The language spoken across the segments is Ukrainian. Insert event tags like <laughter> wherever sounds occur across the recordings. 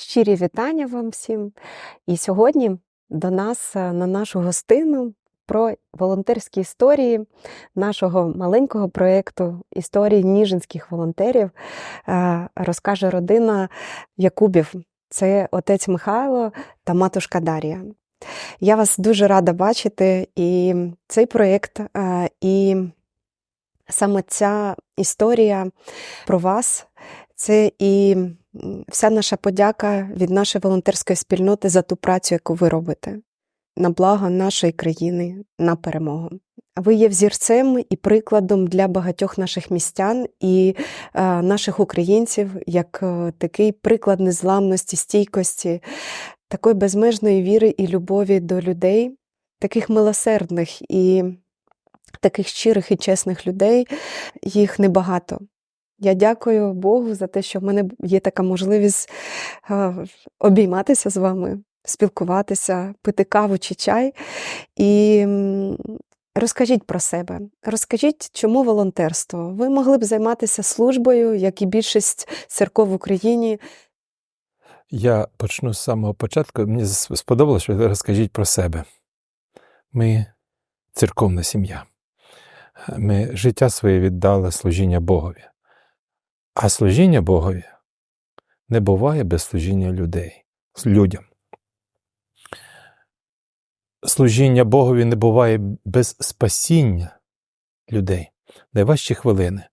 Щирі вітання вам всім. І сьогодні до нас е, на нашу гостину про волонтерські історії нашого маленького проєкту історії ніжинських волонтерів е, розкаже родина Якубів. Це отець Михайло та матушка Дар'я. Я вас дуже рада бачити, і цей проєкт, е, і саме ця історія про вас це і вся наша подяка від нашої волонтерської спільноти за ту працю, яку ви робите, на благо нашої країни, на перемогу. Ви є взірцем і прикладом для багатьох наших містян і е, наших українців, як е, такий приклад незламності, стійкості, такої безмежної віри і любові до людей, таких милосердних і таких щирих і чесних людей, їх небагато. Я дякую Богу за те, що в мене є така можливість обійматися з вами, спілкуватися, пити каву чи чай. І розкажіть про себе. Розкажіть, чому волонтерство? Ви могли б займатися службою, як і більшість церков в Україні. Я почну з самого початку. Мені сподобалося, що розкажіть про себе. Ми церковна сім'я. Ми життя своє віддали служіння Богові. А служіння Богові не буває без служіння людей, людям. Служіння Богові не буває без спасіння людей. Найважчі хвилини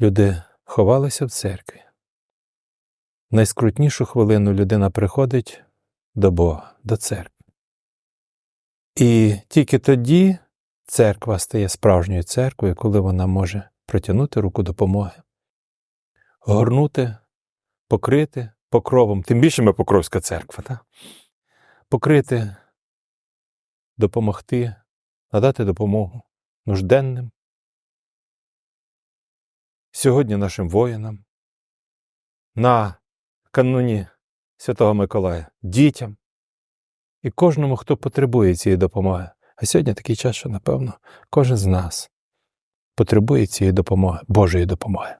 люди ховалися в церкві. В найскрутнішу хвилину людина приходить до Бога, до церкви. І тільки тоді церква стає справжньою церквою, коли вона може протягнути руку допомоги горнути, покрити покровом, тим більше ми Покровська церква, так? покрити, допомогти, надати допомогу нужденним. Сьогодні нашим воїнам, на кануні Святого Миколая, дітям і кожному, хто потребує цієї допомоги. А сьогодні такий час, що, напевно, кожен з нас потребує цієї допомоги, Божої допомоги.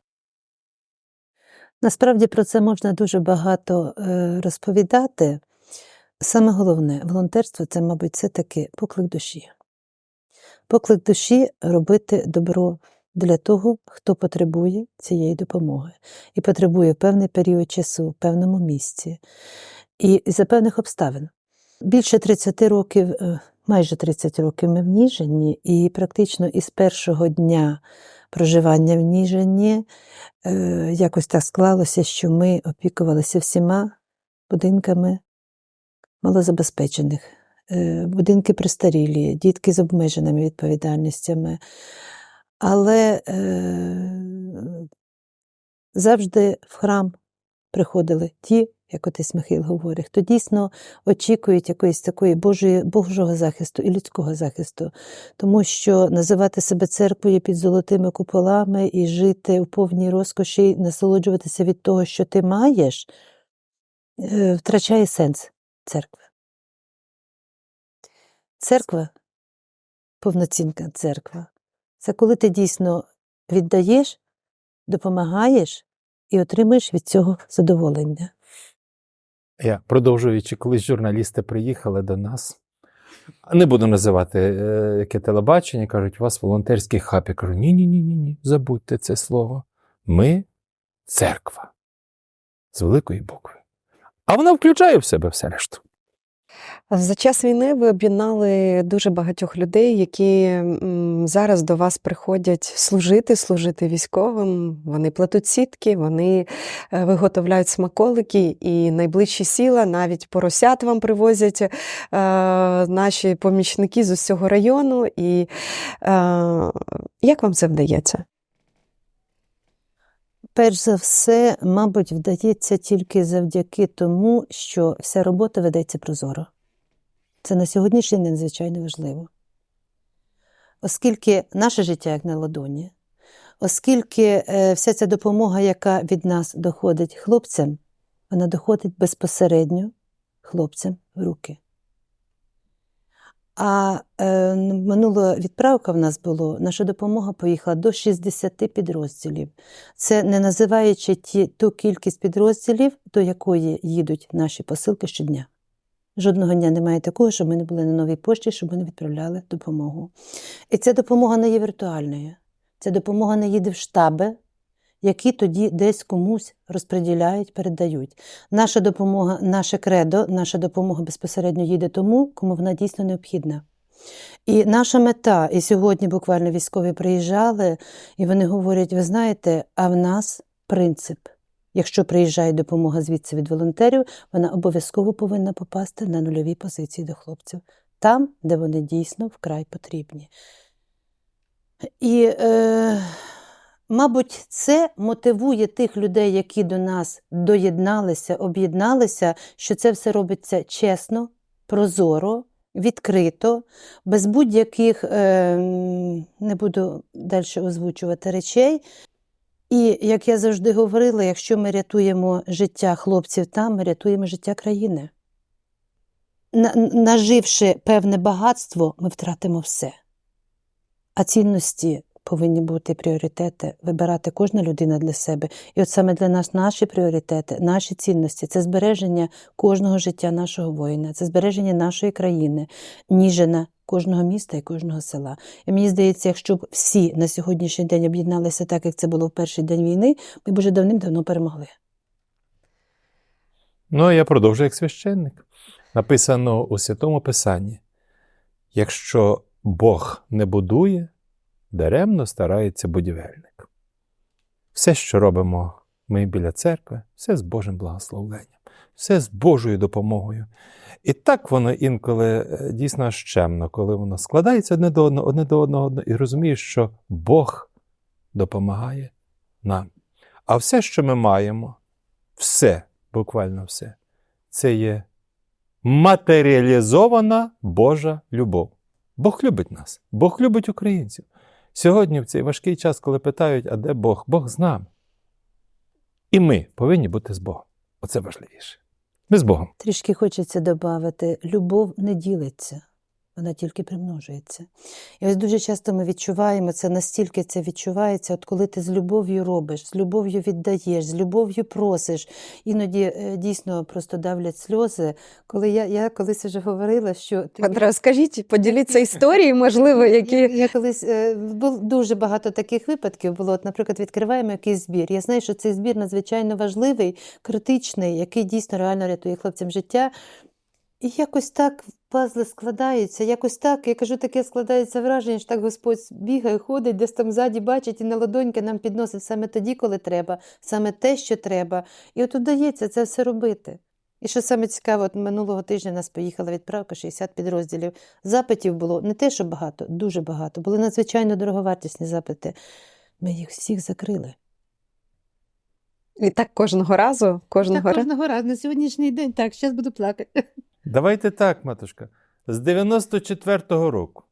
Насправді про це можна дуже багато е, розповідати. Саме головне, волонтерство це, мабуть, це таки поклик душі. Поклик душі робити добро для того, хто потребує цієї допомоги, і потребує певний період часу, в певному місці, і за певних обставин. Більше 30 років, е, майже 30 років ми в Ніжині, і практично із першого дня проживання в Ніжині. Е, якось так склалося, що ми опікувалися всіма будинками малозабезпечених, е, будинки пристарілі, дітки з обмеженими відповідальностями. Але е, завжди в храм приходили ті, як отець Михайло говорить, хто дійсно очікують якоїсь такої Божої, Божого захисту і людського захисту, тому що називати себе церквою під золотими куполами і жити у повній розкоші, насолоджуватися від того, що ти маєш, е, втрачає сенс церкви. Церква, повноцінна церква, це коли ти дійсно віддаєш, допомагаєш і отримаєш від цього задоволення. Я продовжуючи, колись журналісти приїхали до нас. Не буду називати е, яке телебачення, кажуть, у вас волонтерський хаб. Я кажу, ні-ні-ні, ні, забудьте це слово. Ми церква з великої букви. А вона включає в себе все решту. За час війни ви об'єднали дуже багатьох людей, які зараз до вас приходять служити, служити військовим. Вони плетуть сітки, вони е, виготовляють смаколики, і найближчі сіла навіть поросят вам привозять е, наші помічники з усього району. І е, як вам це вдається? Перш за все, мабуть, вдається тільки завдяки тому, що вся робота ведеться прозоро. Це на сьогоднішній день надзвичайно важливо. Оскільки наше життя як на ладоні, оскільки е, вся ця допомога, яка від нас доходить хлопцям, вона доходить безпосередньо хлопцям в руки. А е, минула відправка в нас було, наша допомога поїхала до 60 підрозділів. Це не називаючи ті, ту кількість підрозділів, до якої їдуть наші посилки щодня. Жодного дня немає такого, щоб ми не були на новій пошті, щоб ми не відправляли допомогу. І ця допомога не є віртуальною. Ця допомога не їде в штаби, які тоді десь комусь розподіляють, передають. Наша допомога, наше кредо, наша допомога безпосередньо їде тому, кому вона дійсно необхідна. І наша мета, і сьогодні буквально військові приїжджали, і вони говорять: ви знаєте, а в нас принцип. Якщо приїжджає допомога звідси від волонтерів, вона обов'язково повинна попасти на нульові позиції до хлопців, там, де вони дійсно вкрай потрібні. І, е, мабуть, це мотивує тих людей, які до нас доєдналися, об'єдналися, що це все робиться чесно, прозоро, відкрито, без будь-яких, е, не буду далі озвучувати речей. І як я завжди говорила, якщо ми рятуємо життя хлопців там, ми рятуємо життя країни. Наживши певне багатство, ми втратимо все. А цінності повинні бути пріоритети, вибирати кожна людина для себе. І от саме для нас наші пріоритети, наші цінності це збереження кожного життя нашого воїна, це збереження нашої країни, ніжина кожного міста і кожного села. І мені здається, якщо б всі на сьогоднішній день об'єдналися так, як це було в перший день війни, ми б уже давним-давно перемогли. Ну, а я продовжую як священник. Написано у Святому Писанні: якщо Бог не будує, даремно старається будівельник. Все, що робимо ми біля церкви, все з Божим благословенням, все з Божою допомогою. І так воно інколи е, дійсно щемно, коли воно складається одне до одного, одне до одного, і розумієш, що Бог допомагає нам. А все, що ми маємо, все, буквально все, це є матеріалізована Божа любов. Бог любить нас, Бог любить українців. Сьогодні, в цей важкий час, коли питають, а де Бог? Бог з нами. І ми повинні бути з Богом. Оце важливіше. Ми з Богом. Трішки хочеться додати, любов не ділиться, вона тільки примножується. І ось дуже часто ми відчуваємо це, настільки це відчувається, от коли ти з любов'ю робиш, з любов'ю віддаєш, з любов'ю просиш. Іноді е, дійсно просто давлять сльози. Коли я, я колись вже говорила, що От розкажіть, поділіться історією, можливо, які. я, я колись е, дуже багато таких випадків було. От, наприклад, відкриваємо якийсь збір. Я знаю, що цей збір надзвичайно важливий, критичний, який дійсно реально рятує хлопцям життя. І якось так пазли складаються, якось так, я кажу, таке складається враження, що так Господь бігає, ходить, десь там ззаді бачить і на ладоньки нам підносить саме тоді, коли треба, саме те, що треба. І от удається це все робити. І що саме цікаво, от минулого тижня нас поїхала відправка 60 підрозділів. Запитів було не те, що багато, дуже багато. Були надзвичайно дороговартісні запити. Ми їх всіх закрили. І так кожного разу, кожного так, разу. кожного разу на сьогоднішній день. Так, зараз буду плакати. Давайте так, матушка, з 94-го року.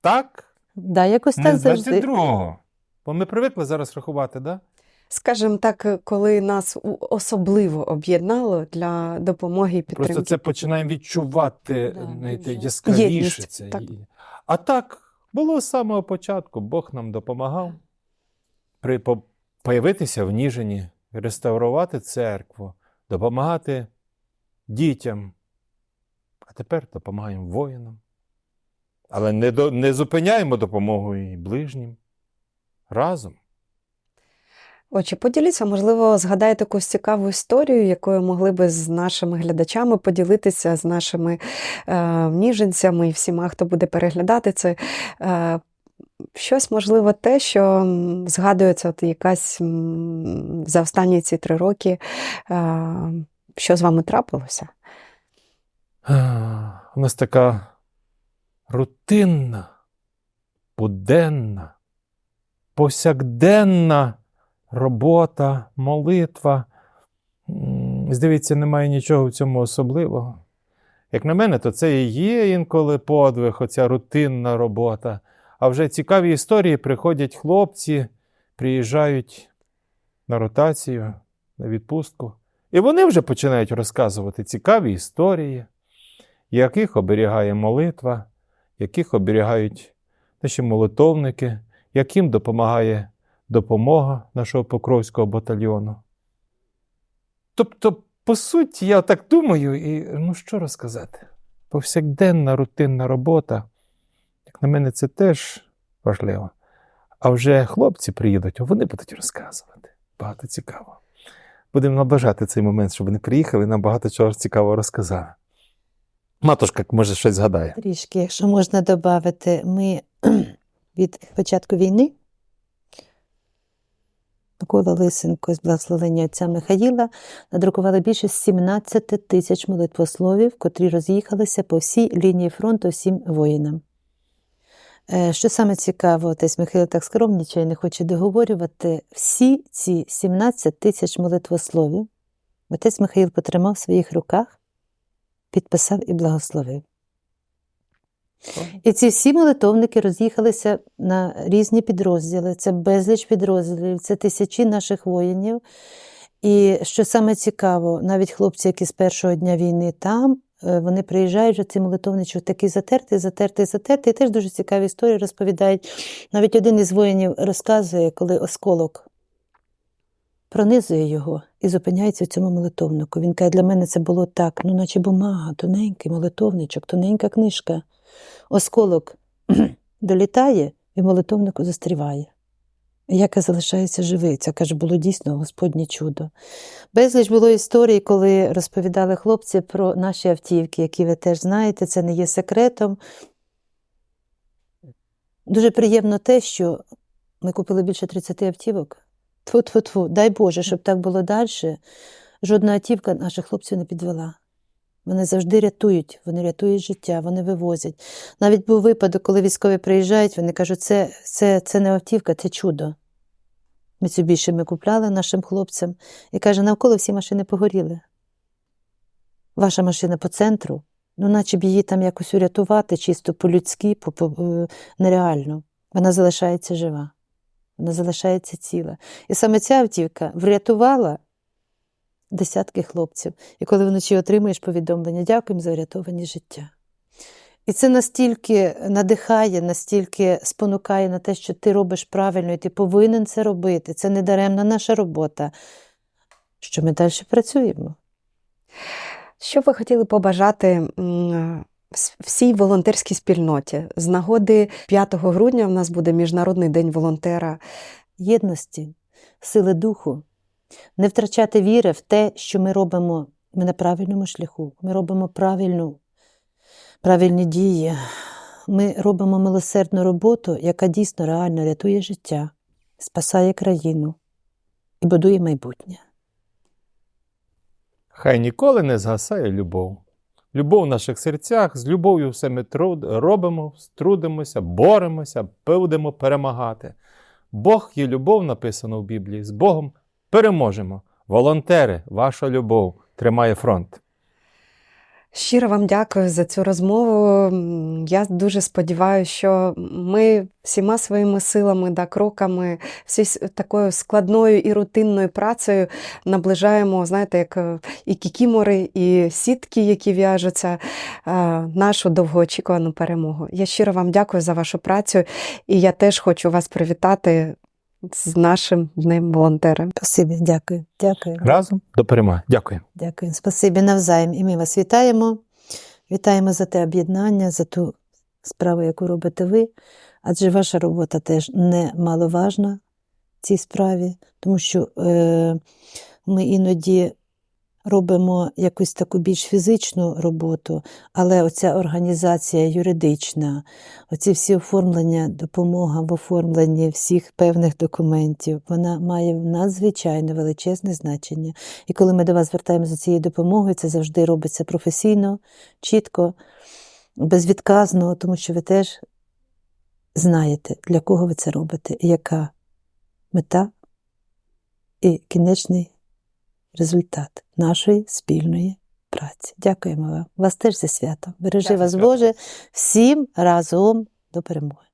Так? Да, якось Не з завжди. 22-го. Бо ми привикли зараз рахувати, да? Скажімо так, коли нас у- особливо об'єднало для допомоги і підтримки. Просто це починаємо відчувати Да, знаєте, дуже. яскравіше. Єдність, Це. так. А так, було з самого початку. Бог нам допомагав при, по, появитися в Ніжині, реставрувати церкву, допомагати дітям. А тепер допомагаємо воїнам. Але не, до, не зупиняємо допомогу і ближнім. Разом. Отже, поділіться, можливо, згадаєте якусь цікаву історію, якою могли би з нашими глядачами поділитися, з нашими е, ніженцями і всіма, хто буде переглядати це. Е, щось, можливо, те, що згадується от якась за останні ці три роки, е, що з вами трапилося? У нас така рутинна, буденна, повсякденна робота, молитва. М, Здається, немає нічого в цьому особливого. Як на мене, то це і є інколи подвиг, оця рутинна робота. А вже цікаві історії приходять хлопці, приїжджають на ротацію, на відпустку. І вони вже починають розказувати цікаві історії. Яких оберігає молитва, яких оберігають наші молитовники, яким допомагає допомога нашого Покровського батальйону. Тобто, по суті, я так думаю, і ну що розказати? Повсякденна рутинна робота, як на мене, це теж важливо. А вже хлопці приїдуть, вони будуть розказувати. Багато цікаво. Будемо наближати цей момент, щоб вони приїхали і нам багато чого цікавого розказали. Матушка, може, щось згадає. Трішки, якщо можна додати, ми <clears throat> від початку війни Микола Лисенко з благословення отця Михаїла надрукували більше 17 тисяч молитвословів, котрі роз'їхалися по всій лінії фронту всім воїнам. Е, Що саме цікаво, отець Михайло так скромнічає, не хоче договорювати, всі ці 17 тисяч молитвословів отець Михаїл потримав в своїх руках, підписав і благословив. І ці всі молитовники роз'їхалися на різні підрозділи. Це безліч підрозділів, це тисячі наших воїнів. І що саме цікаво, навіть хлопці, які з першого дня війни там, е, вони приїжджають, вже ці молитовничок такий затертий, затертий, затертий. І теж дуже цікаві історії розповідають. Навіть один із воїнів розказує, коли осколок пронизує його і зупиняється в цьому молитовнику. Він каже, для мене це було так, ну наче бумага, тоненький молитовничок, тоненька книжка. Осколок <clears throat> долітає і молитовнику застріває. Яка залишається живий. Це каже, було дійсно Господнє чудо. Безліч було історій, коли розповідали хлопці про наші автівки, які ви теж знаєте, це не є секретом. Дуже приємно те, що ми купили більше 30 автівок. Тфу-тфу-тфу, дай Боже, щоб так було далі. Жодна автівка наших хлопців не підвела. Вони завжди рятують, вони рятують життя, вони вивозять. Навіть був випадок, коли військові приїжджають, вони кажуть, це, це, це не автівка, це чудо. Mitsubishi ми купляли нашим хлопцям і каже, навколо всі машини погоріли. Ваша машина по центру, ну наче б її там якось урятувати, чисто по-людськи, по, по, е. Вона залишається жива, вона залишається ціла. І саме ця автівка врятувала десятки хлопців. І коли вночі отримуєш повідомлення, дякуємо за врятовані життя. І це настільки надихає, настільки спонукає на те, що ти робиш правильно, і ти повинен це робити. Це не даремна наша робота. Що ми далі працюємо. Що ви хотіли побажати всій волонтерській спільноті? З нагоди 5 грудня в нас буде Міжнародний день волонтера. єдності, сили духу, не втрачати віри в те, що ми робимо ми на правильному шляху, ми робимо правильну, правильні дії, ми робимо милосердну роботу, яка дійсно реально рятує життя, спасає країну і будує майбутнє. Хай ніколи не згасає любов. Любов в наших серцях, з любов'ю все ми труд, робимо, трудимося, боремося, будемо перемагати. Бог є любов, написано в Біблії. З Богом переможемо. Волонтери, ваша любов тримає фронт. Щиро вам дякую за цю розмову. Я дуже сподіваюся, що ми всіма своїми силами да, кроками, всі такою складною і рутинною працею наближаємо, знаєте, як е, і кікімори, і сітки, які в'яжуться, е, нашу довгоочікувану перемогу. Я щиро вам дякую за вашу працю, і я теж хочу вас привітати з нашим днем волонтера. Спасибі, дякую, дякую. Разом до перемоги. Дякую. Дякую, спасибі навзаєм. І ми вас вітаємо. Вітаємо за те об'єднання, за ту справу, яку робите ви. Адже ваша робота теж немаловажна в цій справі, тому що е, ми іноді робимо якусь таку більш фізичну роботу, але оця організація юридична, оці всі оформлення, допомога в оформленні всіх певних документів, вона має надзвичайно величезне значення. І коли ми до вас звертаємося за цією допомогою, це завжди робиться професійно, чітко, безвідказно, тому що ви теж знаєте, для кого ви це робите, яка мета і кінечний результат нашої спільної праці. Дякуємо вам. Вас теж зі святом. Бережи Дякую. вас, Боже, всім разом до перемоги.